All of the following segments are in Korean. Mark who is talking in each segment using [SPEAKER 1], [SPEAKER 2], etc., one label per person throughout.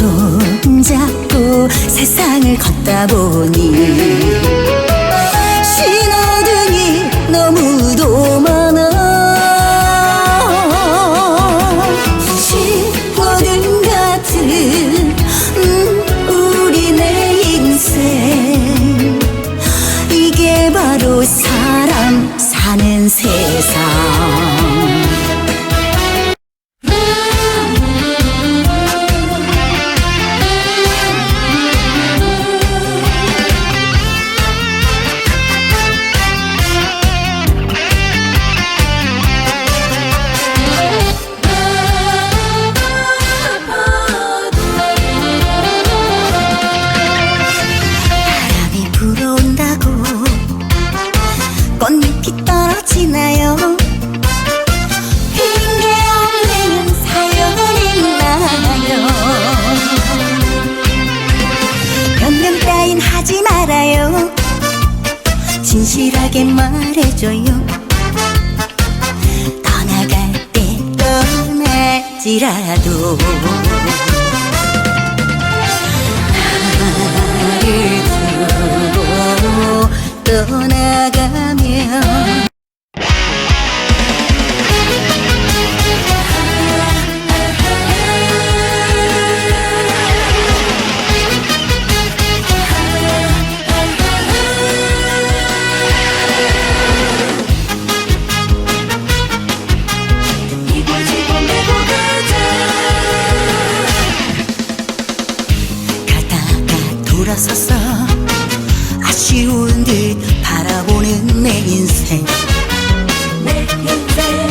[SPEAKER 1] 손잡고 세상을 걷다 보니 신호등이 너무도 많아. 신호등 같은 음, 우리 내 인생. 이게 바로 사람 사는 세상 불어온다고. 꽃잎이 떨어지나요? 핑계 없는 사연은 있나요? 변명 따윈 하지 말아요. 진실하게 말해줘요. 떠나갈 때 떠나지라도 돌아섰어. 아쉬운 듯 바라보는 내 인생. 내 인생.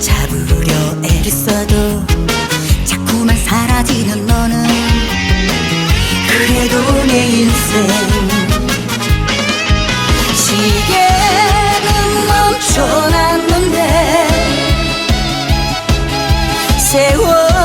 [SPEAKER 1] 잡으려 애를 써도 자꾸만 사라지는 너는 그래도 내 인생. 시계는 멈춰놨는데 세월